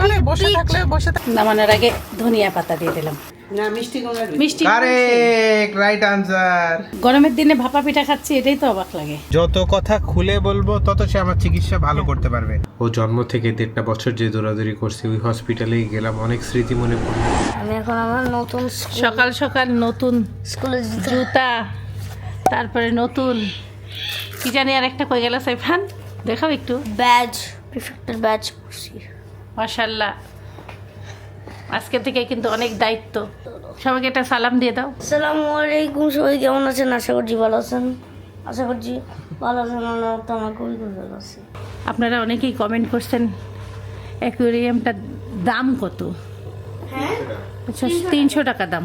করে বসে থাকলে বসে নামানোর আগে ধনিয়া পাতা দিয়ে দিলাম। না মিষ্টি মিষ্টি কারেক্ট রাইট আনসার গরমের দিনে ভাপা পিঠা খাচ্ছি এটাই তো অবাক লাগে। যত কথা খুলে বলব তত সে আমার চিকিৎসা ভালো করতে পারবে। ও জন্ম থেকে দেড়টা বছর যে দৌড়াদৌড়ি করছি ওই হসপিটালেই গেলাম অনেক স্মৃতি মনে পড়ল আমি এখন আমার নতুন সকাল সকাল নতুন স্কুলে জুতা তারপরে নতুন কি জানি আর একটা কই গেল সাইফান? দেখাও একটু। ব্যাজ প্রিফেক্টের ব্যাজ পড়ছি মাশাল্লাহ আজকে থেকে কিন্তু অনেক দায়িত্ব। সবাইকে একটা সালাম দিয়ে দাও। আসসালামু আলাইকুম সবাই কেমন আছেন? আশা করছি ভালো আছেন। আশা করছি ভালো আছেন তো আমার খুবই খুব ভালো আছি। আপনারা অনেকেই কমেন্ট করছেন অ্যাকুয়ারিয়ামটার দাম কত? আচ্ছা তিনশো টাকা। দাম।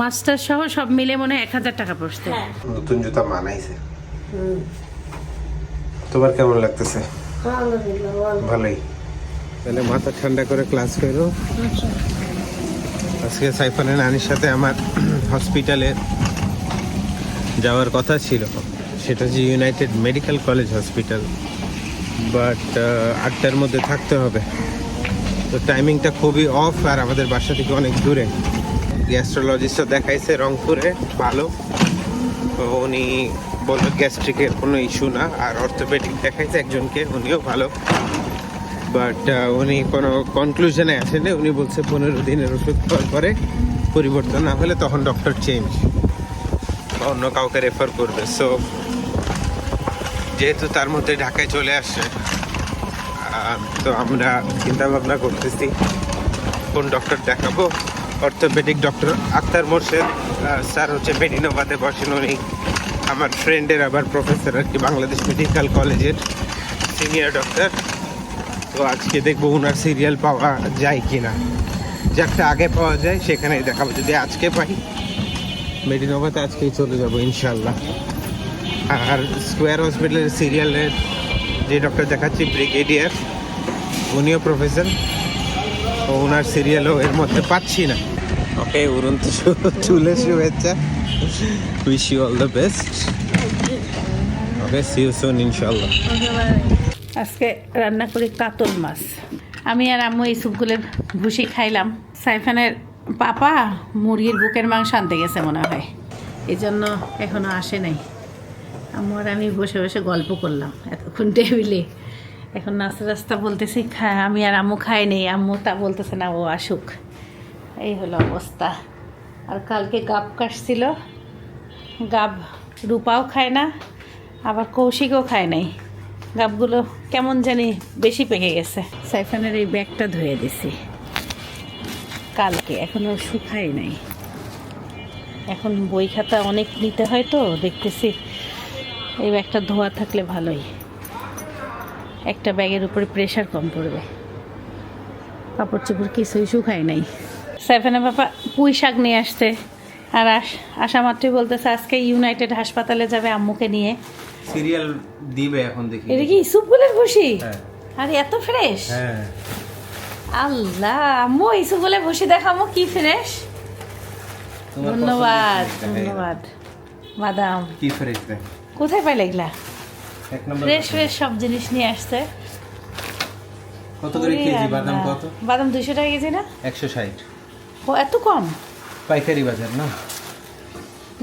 মাস্টার সহ সব মিলে মনে হয় এক হাজার টাকা পড়ছে। নতুন জুতা মানাইছে তোমার কেমন লাগতেছে? ভালোই। তাহলে মাথা ঠান্ডা করে ক্লাস করো। আজকে সাইফানের নানির সাথে আমার হসপিটালে যাওয়ার কথা ছিল। সেটা হচ্ছে United Medical College Hospital but আটটার মধ্যে থাকতে হবে। তো টাইমিংটা খুবই অফ আর আমাদের বাসা থেকে অনেক দূরে। গ্যাস্ট্রোলজিস্টও দেখাইছে রংপুরে, ভালো। উনি বলল গ্যাস্ট্রিকের কোনো ইস্যু না। আর অর্থোপেডিক দেখাইছে একজনকে, উনিও ভালো। বাট উনি কোনো কনক্লুশনে আসেনি। উনি বলছে পনেরো দিনের ওষুধ খাওয়ার পরে পরিবর্তন না হলে তখন ডক্টর চেঞ্জ বা অন্য কাউকে রেফার করবে। সো যেহেতু তার মধ্যে ঢাকায় চলে আসছে তো আমরা চিন্তা ভাবনা করতেছি কোন ডক্টর দেখাবো। Orthopedic doctor Akhtar Morshed sir হচ্ছে মেডিনোভাতে বসেন উনি। আমার ফ্রেন্ডের আবার প্রফেসর আর কি, বাংলাদেশ মেডিকেল কলেজের সিনিয়র ডক্টর তো আজকে দেখব ওনার সিরিয়াল পাওয়া যায় কি না যাকটা আগে পাওয়া যায় সেখানে দেখাবো। যদি আজকে পাই মেডিনোভাতে আজকেই চলে যাব ইনশাল্লাহ আর স্কোয়ার হসপিটালের সিরিয়ালের যে ডক্টর দেখাচ্ছি ব্রিগেডিয়ার উনিও প্রফেসর তো ওনার সিরিয়ালও এর মধ্যে পাচ্ছি না। ওকে উড়ন্ত চুলে শুভেচ্ছা। Wish you all the best okay see you soon ইনশাল্লাহ আজকে রান্না করি কাতল মাছ। আমি আর আম্মু এই সুপগুলোর ভুসি খাইলাম। সাইফানের পাপা মুরগির বুকের মাংস আনতে গেছে মনে হয়। এই জন্য এখনও আসে নাই। আম্মু আর আমি বসে বসে গল্প করলাম এতক্ষণ টেবিলে। এখন নাস্তা রাস্তা বলতেছি, খা আমি আর আম্মু খাই নেই। আম্মু তা বলতেছে, না, ও আসুক। এই হলো অবস্থা। আর কালকে গাব কাটছিল। গাব রূপাও খায় না, আবার কৌশিকও খায় নাই। গাবগুলো কেমন জানি বেশি পেকে গেছে। সাইফানের এই ব্যাগটা ধুয়ে দিছি। কালকে এখনও শুকাই নাই। এখন বই খাতা অনেক নিতে হয় তো, দেখতেছি এই ব্যাগটা ধোয়া থাকলে ভালোই। একটা ব্যাগের উপরে প্রেশার কম পড়বে। কাপড় চোপড় কিছুই শুকাই নাই। সাইফানের বাবা পুঁই শাক নিয়ে আসছে। আর আস আসা মাত্রই বলতেছে, আজকে ইউনাইটেড হাসপাতালে যাবে আম্মুকে নিয়ে। সিরিয়াল দিবে এখন দেখি। এটা কি ইসুফগুলের বসি? হ্যাঁ। আরে এত ফ্রেশ? হ্যাঁ। আল্লাহ আম্মু ইসুফগুলের বসি দেখামো কি ফ্রেশ? ধন্যবাদ ধন্যবাদ। হ্যাঁ। কি ফ্রেশ দেখ। কোথায় পাইলে এগুলা? এক নম্বর ফ্রেশ ফ্রেশ সব জিনিস নিয়ে আসছে। কত করে কেজি বাদাম কত? বাদাম দুইশো টাকা কেজি না? একশো ষাট। ও এত কম? পাইকারি বাজার না?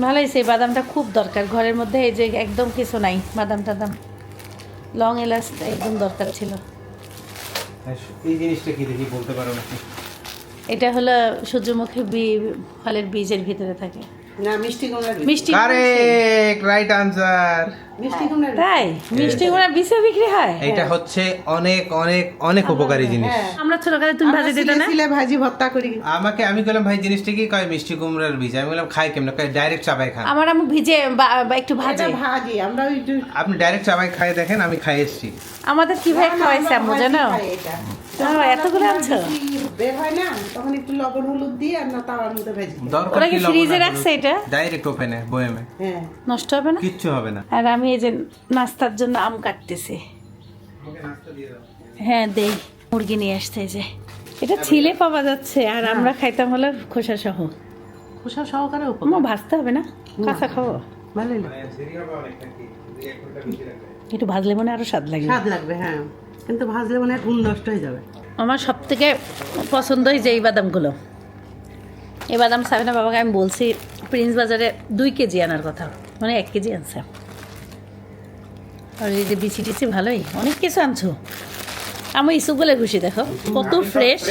ভালো সেই বাদামটা খুব দরকার। ঘরের মধ্যে এই যে একদম কিছু নাই বাদাম টাদাম। লং এলাচ একদম দরকার ছিল। এই জিনিসটা কি দেখি বলতে পারো এটা হলো সূর্যমুখী বি- ফলের বীজের ভিতরে থাকে। না মিষ্টি মিষ্টি কারেক্ট রাইট আনসার মিষ্টি কুমড়া তাই? মিষ্টি কুমড়া বিষে বিক্রি হয়? এটা হচ্ছে অনেক অনেক অনেক উপকারী জিনিস। আমরা ছোটকালে তুমি ভাজি দিতে না? সিলে ভাজি ভর্তা করি। আমাকে আমি বললাম ভাই জিনিসটা কি? কয় মিষ্টি কুমড়ার বীজ। আমি বললাম খাই কেমন? কয় ডাইরেক্ট চাবাই খান। আমার আম্মু ভিজে একটু ভাজে। ভাজি আমরা আপনি ডাইরেক্ট চাবাই খাই দেখেন আমি খাই এসছি। আমাদের কীভাবে খাওয়াইছে আম্মু জানো? এতগুলো আনছো? বের হয় না তখন একটু লবণ হলুদ দিয়ে আমরা তাওয়ার মধ্যে ভেজি ওরা কি ফ্রিজে রাখছে এটা? ডাইরেক্ট ওপেনে বয়েমে হ্যাঁ। নষ্ট হবে না? কিচ্ছু হবে না। আর আমি এই যে নাস্তার জন্য আম কাটতেছি। হ্যাঁ দেই। মুরগি নিয়ে আসতে যে। এটা ছিলে পাওয়া যাচ্ছে আর আমরা খাইতাম হলো খোসা সহ। খোসা সহকারে ভাজতে হবে না? কাঁচা খাব? ভালোই একটু ভাজলে মনে আরও স্বাদ লাগবে স্বাদ লাগবে হ্যাঁ। কিন্তু ভাজলে মানে গুণ নষ্ট হয়ে যাবে। আমার সব থেকে পছন্দ হয়েছে এই বাদামগুলো। এই বাদাম সাবিনা বাবাকে আমি বলছি প্রিন্স বাজারে দুই কেজি আনার কথা। মানে এক কেজি আনছে। আর এই যে বিচি টিচি ভালোই। অনেক কিছু আনছো। আমার ইসুগুলো খুশি দেখো। কত ফ্রেশ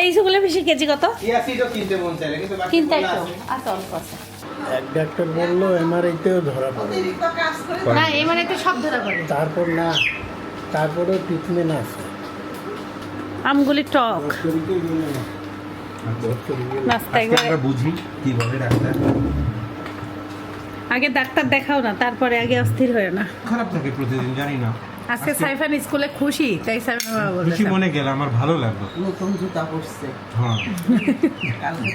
এই ইসুগুলো খুশি কেজি কত? কিনতে একটু। আচ্ছা অল্প আছে। এক ডাক্তার বলল এমআরআইতেও ধরা পড়ে। না এই মানে সব ধরা পড়ে। তারপর না তারপরেও ট্রিটমেন্ট আছে। আমগুলি টক। আমরা বুঝি কি বলে ডাক্তার আগে ডাক্তার দেখাও না তারপরে আগে অস্থির হয়ে না। খারাপ থাকে প্রতিদিন জানি না। আজকে সাইফান স্কুলে খুশি তাই সাইফান বাবা বলে খুশি মনে গেল আমার ভালো লাগল। নতুন জুতা পরছে। হ্যাঁ।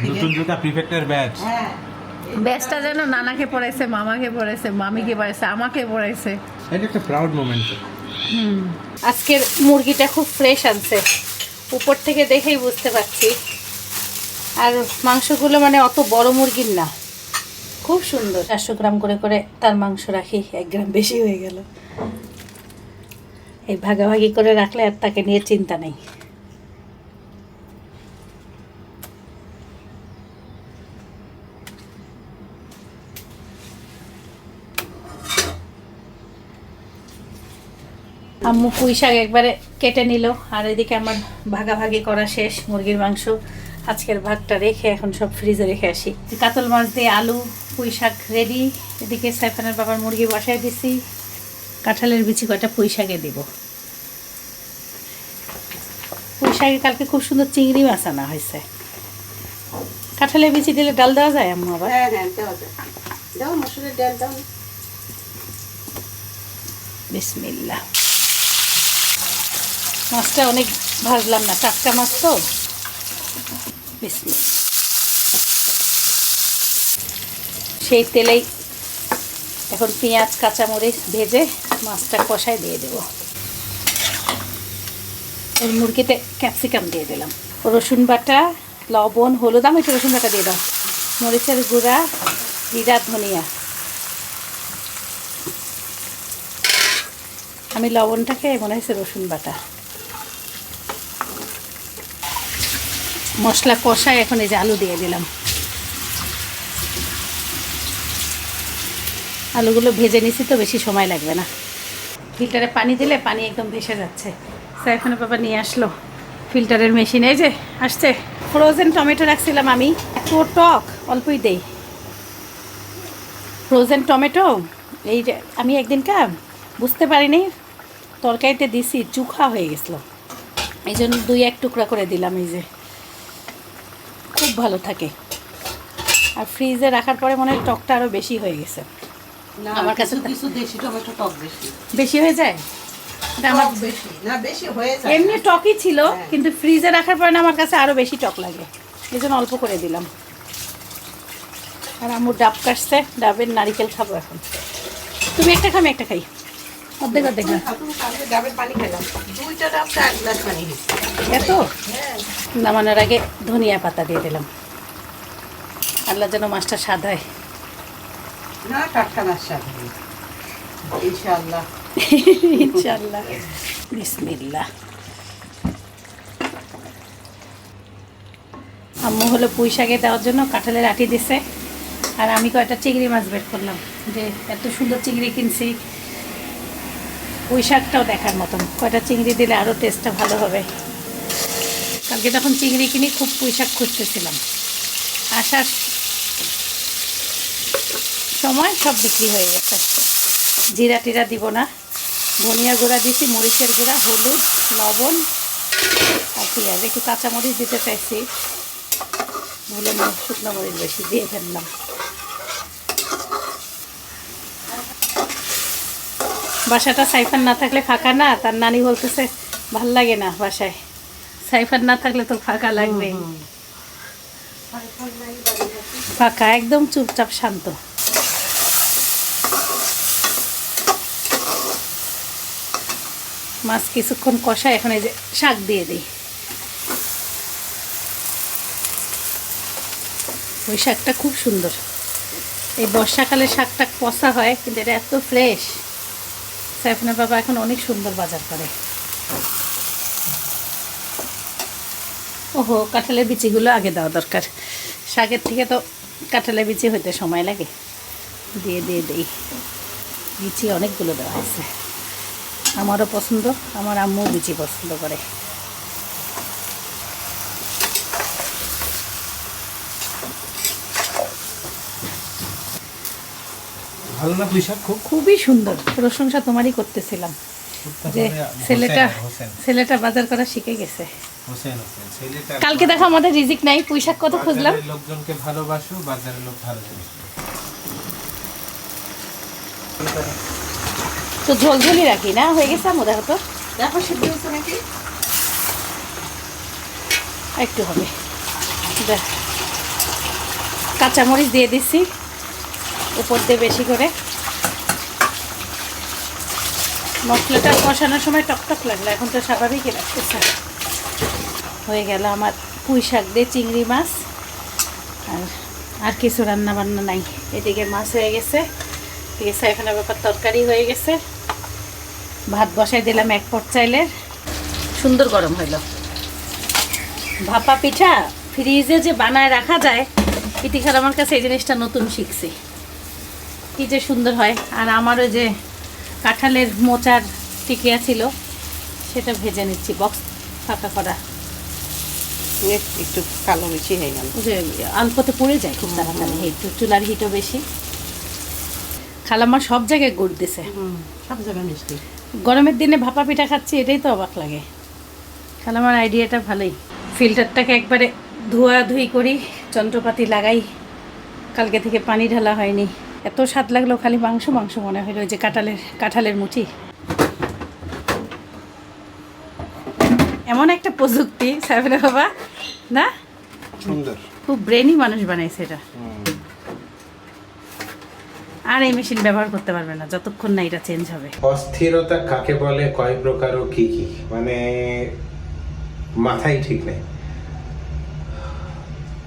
নতুন জুতা প্রিফেক্টের ব্যাচ হ্যাঁ। ব্যাসটা যেন নানাকে পড়াইছে মামাকে পড়াইছে মামিকে পড়াইছে আমাকে পড়াইছে এটা একটা প্রাউড মোমেন্ট আজকের মুরগিটা খুব ফ্রেশ আনছে। উপর থেকে দেখেই বুঝতে পারছি। আর মাংসগুলো মানে অত বড় মুরগির না। খুব সুন্দর। চারশো গ্রাম করে করে তার মাংস রাখি, এক গ্রাম বেশি হয়ে গেল। এই ভাগাভাগি করে রাখলে আর তাকে নিয়ে চিন্তা নেই। আম্মু পুঁই শাক একবারে কেটে নিল আর এদিকে আমার ভাগাভাগি করা শেষ মুরগির মাংস। আজকের ভাগটা রেখে এখন সব ফ্রিজে রেখে আসি। কাতল মাছ দিয়ে আলু পুঁই শাক রেডি এদিকে সাইফানের বাবার মুরগি বসায় দিছি। কাঁঠালের বিচি কয়টা পুঁই শাকে দিব। পুঁই শাকে কালকে খুব সুন্দর চিংড়ি মাছ আনা হয়েছে। কাঁঠালের বিচি দিলে ডাল দেওয়া যায় আম্মু আবার? হ্যাঁ হ্যাঁ দেওয়া যায়। দাও মসুরের ডাল দাও। বিসমিল্লা মাছটা অনেক ভাজলাম না, টাটকা মাছ তো। সেই তেলেই এখন পেঁয়াজ, কাঁচামরিচ ভেজে মাছটা কষায় দিয়ে দেব। এর মুরগিতে ক্যাপসিকাম দিয়ে দিলাম। রসুন বাটা, লবণ, হলুদ, আমি একটু রসুন বাটা দিয়ে দাও। মরিচের গুঁড়া, জিরা, ধনিয়া। আমি লবণটাকে মনে হয়েছে রসুন বাটা। মশলা কষায় এখন এই যে আলু দিয়ে দিলাম। আলুগুলো ভেজে নিছি তো বেশি সময় লাগবে না। ফিল্টারে পানি দিলে পানি একদম ভেসে যাচ্ছে। সাইফানের বাবা নিয়ে আসলো ফিল্টারের মেশিন। এই যে, আসছে। ফ্রোজেন টমেটো রাখছিলাম আমি। এত টক, অল্পই দেই। ফ্রোজেন টমেটো, এই যে আমি একদিনকা বুঝতে পারিনি, তরকারিতে দিছি, চুখা হয়ে গেছিল। এই জন্য দুই এক টুকরা করে দিলাম এই যে। খুব ভালো থাকে। আর ফ্রিজে রাখার পরে মনে হয় টকটা আরও বেশি হয়ে গেছে। আমার কাছে কাছে দেশি টমেটো টক বেশি। বেশি হয়ে যায়? আমার বেশি। না বেশি হয়ে যায়। এমনি টকই ছিল হ্যাঁ। কিন্তু ফ্রিজে রাখার পরে না আমার কাছে আরও বেশি টক লাগে। এই জন্য অল্প করে দিলাম। আর আমার ডাব কাটছে ডাবের নারিকেল খাব এখন। তুমি একটা খামি একটা খাই। অর্ধেক অর্ধেক এত? নামানোর আগে ধনিয়া পাতা দিয়ে দিলাম। আল্লাহ যেন মাছটা স্বাদ হয়। না টাটকা মাছ সাথে ইনশাআল্লাহ। ইনশাল্লাহ বিসমিল্লাহ। আম্মু হলো পুঁই শাকে দেওয়ার জন্য কাঁঠালের আটি দিছে। আর আমি কয়েকটা চিংড়ি মাছ বের করলাম। যে এত সুন্দর চিংড়ি কিনছি। পুঁই শাকটাও দেখার মতন। কয়টা চিংড়ি দিলে আরও টেস্টটা ভালো হবে। কালকে যখন চিংড়ি কিনি, খুব পুঁই শাক খুঁজতেছিলাম। আসার সময় সব বিক্রি হয়ে গেছে। জিরা টিরা দিব না। ধনিয়া গুঁড়া দিছি, মরিচের গুঁড়া, হলুদ, লবণ আর পেঁয়াজ। একটু কাঁচামরিচ দিতে চাইছি। ভুলে শুকনো মরিচ বেশি দিয়ে ফেললাম। বাসাটা সাইফার না থাকলে ফাঁকা না? তার নানি বলতেছে ভালো লাগে না বাসায়। সাইফান না থাকলে তো ফাঁকা লাগবে। ফাঁকা একদম চুপচাপ শান্ত। মাছ কিছুক্ষণ কষা এখন এই যে শাক দিয়ে দিই। ওই শাকটা খুব সুন্দর। এই বর্ষাকালে শাকটা কষা হয় কিন্তু এটা এত ফ্রেশ। সাইফনা বাবা এখন অনেক সুন্দর বাজার করে। ওহো, কাঁঠালের বিচিগুলো আগে দেওয়া দরকার। শাকের থেকে তো কাঁঠালের বিচি হইতে সময় লাগে। দিয়ে দিয়ে দিই বিচি অনেকগুলো দেওয়া হয়েছে আমারও পছন্দ, আমার আম্মুও বিচি পছন্দ করে। ভালো না পুঁইশাক খুব? খুবই সুন্দর। প্রশংসা তোমারই করতেছিলাম যে ছেলেটা ছেলেটা বাজার করা শিখে গেছে। কালকে দেখো আমাদের রিজিক নাই। পুঁইশাক কত খুঁজলাম? লোকজনকে ভালোবাসো বাজারের লোক ভালো তো ঝোলঝোলি রাখি না? হয়ে গেছে আমো দেখো তো। দেখো সিদ্ধ হচ্ছে নাকি? একটু হবে। দেখ। কাঁচামরিচ দিয়ে দিচ্ছি উপর দিয়ে বেশি করে। মশলাটা কষানোর সময় টকটক লাগল, এখন তো স্বাভাবিকই লাগতেছে। হয়ে গেল আমার পুঁই শাক দিয়ে চিংড়ি মাছ। আর আর কিছু রান্না বান্না নাই। এদিকে মাছ হয়ে গেছে। এদিকে সাইফানের ব্যাপার তরকারি হয়ে গেছে। ভাত বসাই দিলাম এক পট চাইলের সুন্দর গরম হইল। ভাপা পিঠা ফ্রিজে যে বানায় রাখা যায় ইতিখার আমার কাছে এই জিনিসটা নতুন শিখছি। কি যে সুন্দর হয়। আর আমার ওই যে কাঁঠালের মোচার টিকিয়া ছিল সেটা ভেজে নিচ্ছি বক্স ফাঁকা করা। একটু কালো বেশি হয়ে গেল। যে অল্পতে পড়ে যায় খুব তাড়াতাড়ি একটু চুলার হিটও বেশি। খালাম্মা সব জায়গায় গুড় দিছে। সব জায়গায় মিষ্টি। গরমের দিনে ভাপা পিঠা খাচ্ছি এটাই তো অবাক লাগে। খালামার আইডিয়াটা ভালোই। ফিল্টারটাকে একবারে ধোয়া ধুই করি যন্ত্রপাতি লাগাই। কালকে থেকে পানি ঢালা হয়নি। এত স্বাদ লাগল খালি মাংস মাংস মনে হলো যে কাঁঠালের কাঁঠালের মুঠি। এমন একটা প্রযুক্তি সাহেবের বাবা না? সুন্দর। খুব ব্রেনই মানুষ বানাইছে এটা। আর এই মেশিন ব্যবহার করতে পারবে না যতক্ষণ না এটা চেঞ্জ হবে। অস্থিরতা কাকে বলে কয় প্রকার ও কি কি? মানে মাথায় ঠিক নেই।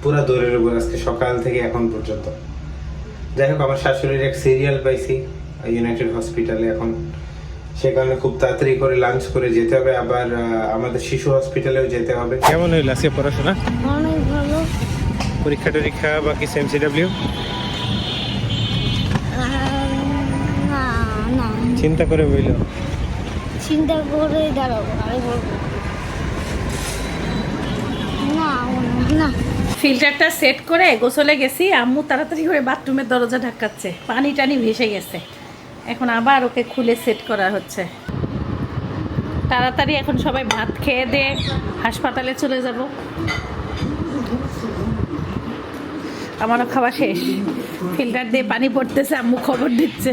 পুরা দৌড়ের উপর আজকে সকাল থেকে এখন পর্যন্ত। যাই হোক আমার শাশুড়ির এক সিরিয়াল পাইছি ইউনাইটেড হসপিটালে এখন সে কারণে খুব তাড়াতাড়ি করে লাঞ্চ করে যেতে হবে। আবার আমাদের শিশু হসপিটালেও যেতে হবে। কেমন হইল আজকে পড়াশোনা? অনেক ভালো। পরীক্ষা টরীক্ষা বা কিছু এমসিডাব্লিউ না না। চিন্তা করে বইল? চিন্তা করে দাঁড়াবো আরে বলব। না না। ফিল্টারটা সেট করে গোসলে গেছি। আম্মু তাড়াতাড়ি করে বাথরুমের দরজা ঢাকাচ্ছে। পানি টানি ভেসে গেছে। এখন আবার ওকে খুলে সেট করা হচ্ছে। তাড়াতাড়ি এখন সবাই ভাত খেয়ে দিয়ে হাসপাতালে চলে যাব। আমারও খাওয়া শেষ। ফিল্টার দিয়ে পানি পড়তেছে আম্মু খবর দিচ্ছে।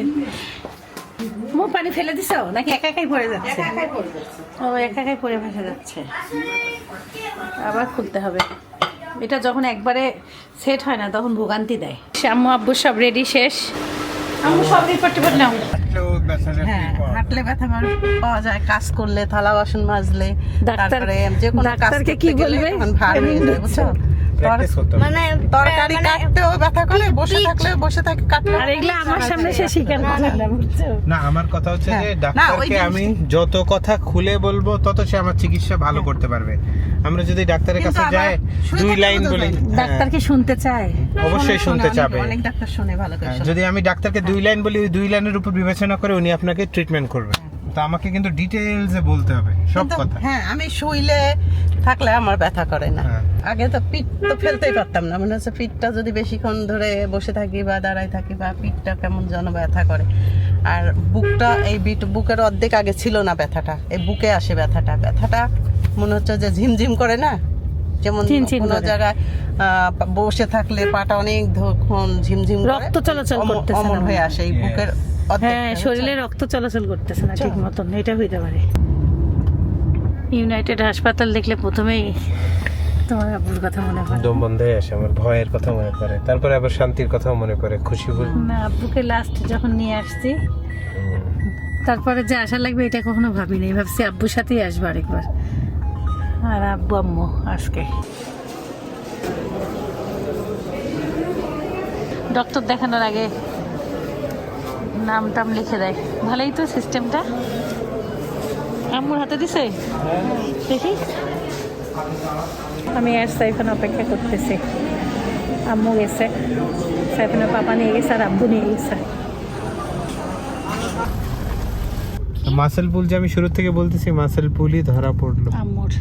মু পানি ফেলে দিছ? নাকি একা একাই পড়ে যাচ্ছে? একাই পড়ে যাচ্ছে। ও একা একাই পড়ে ভেসে যাচ্ছে। আবার খুলতে হবে। এটা যখন একবারে সেট হয় না তখন ভোগান্তি দেয়। শ্যামু আব্বু সব রেডি শেষ? আম্মু সব রিপোর্ট টিপোর্ট নাও হ্যাঁ হাঁটলে ব্যথা পাওয়া যায় কাজ করলে থালা বাসন মাজলে তারপরে যে কোনো কাজকে ডাক্তারকে কি গেলে বলবে? ভার হয়ে যায় বুঝছ? প্র্যাকটিস করতে হবে। মানে তরকারি মানে কাটতেও ব্যথা করে বসে থাকলে বসে থাকে কাটলে আর এগুলো আমার সামনে সে স্বীকার করে না। বুঝছ? না আমার কথা হচ্ছে যে হ্যাঁ। ওই ডাক্তারকে আমি যত কথা খুলে বলব তত সে আমার চিকিৎসা ভালো করতে পারবে। আমরা যদি ডাক্তারের কাছে যাই দুই লাইন বলি। হ্যাঁ, ডাক্তার কি শুনতে চায়? অবশ্যই শুনতে চাবে। অনেক ডাক্তার শুনে ভালো করে হ্যাঁ, যদি আমি ডাক্তারকে দুই লাইন বলি ওই দুই লাইনের উপর বিবেচনা করে উনি আপনাকে ট্রিটমেন্ট করবে। তো আমাকে কিন্তু ডিটেইলসে বলতে হবে সব কথা। হ্যাঁ আমি শুইলে থাকলে আমার ব্যথা করে না। হ্যাঁ। আগে তো পিঠ তো ফেলতেই পারতাম না। মনে হচ্ছে পিঠটা যদি বেশিক্ষণ ধরে বসে থাকি বা দাঁড়ায় থাকি বা পিঠটা কেমন যেন ব্যথা করে। আর বুকটা এই বিট বুকের অর্ধেক আগে ছিল না ব্যথাটা। এই বুকে আসে ব্যথাটা। ব্যথাটা মনে হচ্ছে যে ঝিমঝিম করে না? যেমন কোনো জায়গায় বসে থাকলে পাটা অনেক ধক্ষণ ঝিমঝিম করে। রক্ত চলাচল করতেছে অমন হয়ে আসে এই বুকের হ্যাঁ শরীরে রক্ত চলাচল করতেছে না ঠিক মতন এটা হইতে পারে। ইউনাইটেড হাসপাতাল দেখলে প্রথমেই তোমার আব্বুর কথা মনে পড়ে। দম বন্ধ হয়ে আসে আমার ভয়ের কথা মনে করে তারপরে আবার শান্তির কথাও মনে করে খুশি না আব্বুকে লাস্ট যখন নিয়ে আসছি তারপরে যে আশা লাগবে এটা কখনো ভাবি ভাবিনি ভাবছি আব্বুর সাথেই আসব আরেকবার। আর আব্বু আম্মু আজকে। ডক্টর দেখানোর আগে নাম টাম লিখে দেয়। ভালোই তো সিস্টেমটা আম্মুর হাতে দিছে? দেখি। আমি আর সাইফান অপেক্ষা করতেছি। আম্মু গেছে। সাইফানের পাপা নিয়ে গেছে আর আব্বু নিয়ে গেছে। মাসেল পুল যে আমি শুরু থেকে বলতেছি মাসেল পুলই ধরা পড়ল। আম্মুর।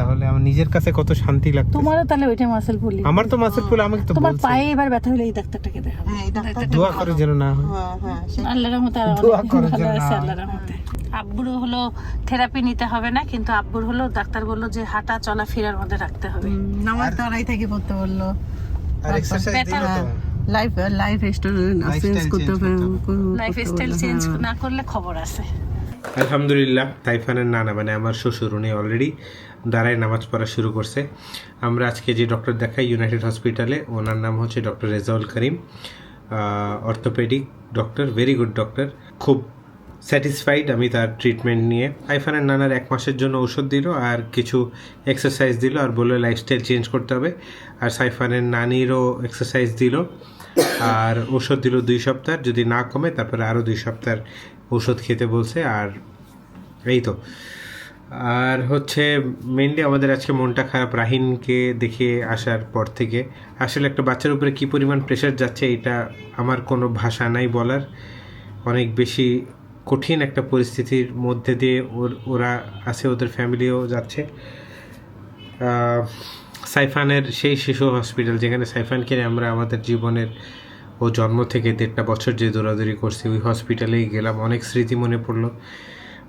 তাহলে আমার নিজের কাছে কত শান্তি লাগতো তোমারও তাহলে ওইটা মাসেল পুলি আমার তো মাসেল পুল আমাকে তো তোমার পায়ে এবার ব্যথা হলে এই ডাক্তারটাকে দেখাবো হ্যাঁ দোয়া করে যেন না হয়। হ্যাঁ হ্যাঁ সে- আল্লাহর রহমতে আর দোয়া ভালো জন্য না। আল্লাহর রহমতে। আব্বুর হলো থেরাপি নিতে হবে না কিন্তু আব্বুর হলো ডাক্তার বলল যে হাঁটা চলা ফেরার মধ্যে রাখতে হবে। নামাজ দাঁড়াই থেকে পড়তে বলল। আর এক্সারসাইজ দিল তো? লাইফ লাইফ স্টাইল চেঞ্জ করতে করতে হবে। লাইফ স্টাইল চেঞ্জ না করলে খবর আছে। আলহামদুলিল্লাহ তাইফানের নানা মানে আমার শ্বশুর উনি অলরেডি দাঁড়ায় নামাজ পড়া শুরু করছে। আমরা আজকে যে ডক্টর দেখাই ইউনাইটেড হসপিটালে ওনার নাম হচ্ছে doctor Rezaul Karim. Orthopedic doctor very good doctor খুব স্যাটিসফাইড আমি তার ট্রিটমেন্ট নিয়ে। আইফানের নানার এক মাসের জন্য ওষুধ দিল আর কিছু এক্সারসাইজ দিল আর বলল লাইফস্টাইল চেঞ্জ করতে হবে। আর সাইফানের নানিরও এক্সারসাইজ দিল। আর ওষুধ দিল দুই সপ্তাহ, যদি না কমে তারপরে আরও দুই সপ্তাহ ওষুধ খেতে বলছে। আর এই তো। আর হচ্ছে মেনলি আমাদের আজকে মনটা খারাপ রাহিনকে দেখে আসার পর থেকে। আসলে একটা বাচ্চার উপরে কী পরিমাণ প্রেশার যাচ্ছে এটা আমার কোনো ভাষা নাই বলার। অনেক বেশি কঠিন একটা পরিস্থিতির মধ্যে দিয়ে ওর, ওরা আছে, ওদের ফ্যামিলিও যাচ্ছে। সাইফানের সেই শিশু হসপিটাল যেখানে সাইফানকে আমরা আমাদের জীবনের ও জন্ম থেকে দেড়টা বছর যে দৌড়াদৌড়ি করছি, ওই হসপিটালেই গেলাম। অনেক স্মৃতি মনে পড়ল।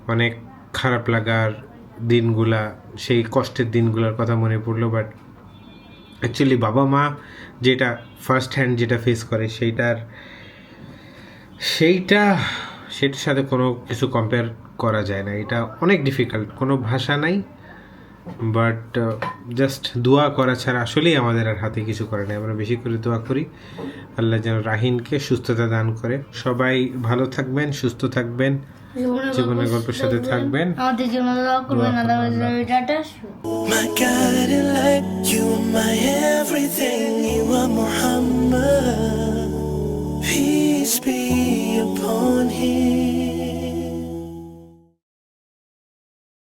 অনেক খারাপ লাগার দিনগুলা, সেই কষ্টের দিনগুলোর কথা মনে পড়ল বাট অ্যাকচুয়ালি বাবা মা যেটা ফার্স্ট হ্যান্ড যেটা ফেস করে সেইটার, সেইটা সেটার সাথে কোনো কিছু কম্পেয়ার করা যায় না। এটা অনেক ডিফিকাল্ট কোনো ভাষা নাই বাট জাস্ট দোয়া করা ছাড়া আসলেই আমাদের আর হাতে কিছু করে না। আমরা বেশি করে দোয়া করি, আল্লাহ যেন রাহিনকে সুস্থতা দান করে। সবাই ভালো থাকবেন, সুস্থ থাকবেন। জীবনের গল্পের সাথে থাকবেন আমাদের জন্য দোয়া করবেন My God, I like you, my everything, you are Muhammad. Peace be upon him.